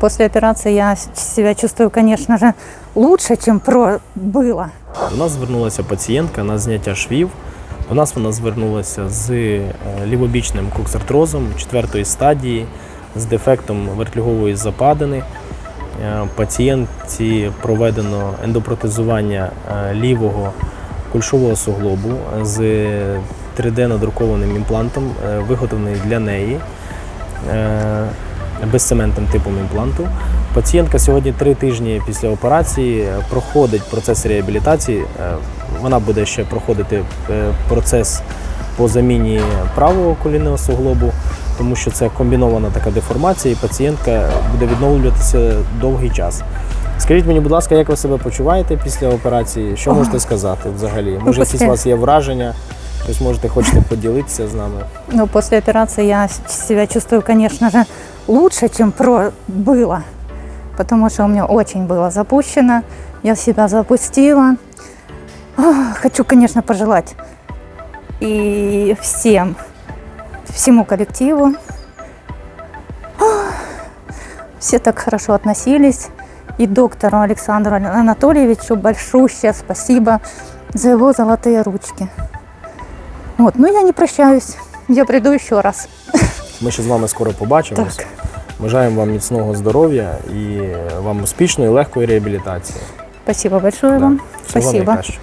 После операции я себя чувствую, конечно же, лучше, чем про было. До нас звернулася пацієнтка на зняття швів. До нас вона звернулася з е, лівобічним коксартрозом четвертої стадії, з дефектом вертлюгової западини. Е, Пацієнтці проведено ендопротезування е, лівого кульшового суглобу з 3D-надрукованим імплантом, е, виготовлений для неї е, безцементним типом імпланту. Пацієнтка сьогодні три тижні після операції е, проходить процес реабілітації. Е, Вона буде ще проходити е, процес по заміні правого колінного суглобу, тому що це комбінована така деформація, і пацієнтка буде відновлюватися довгий час. Скажіть мені, будь ласка, як ви себе почуваєте після операції? Що можете сказати взагалі? Може, якісь у вас є враження? Щось можете хочете поділитися з нами? Но после операции я себя чувствую, конечно же, лучше, чем про было. Потому что у меня очень было запущено. Я себя запустила. Ах, Хочу, конечно, пожелать и всем, всему коллективу. Ах, Все так хорошо относились. И доктору Александру Анатольевичу большущее спасибо за его золотые ручки. Вот, но я не прощаюсь. Я приду еще раз. Ми ще з вами скоро побачимось. Так. Бажаємо вам міцного здоров'я і вам успішної легкої реабілітації. Спасибо большое Да. вам. Всього Спасибо. найкращого.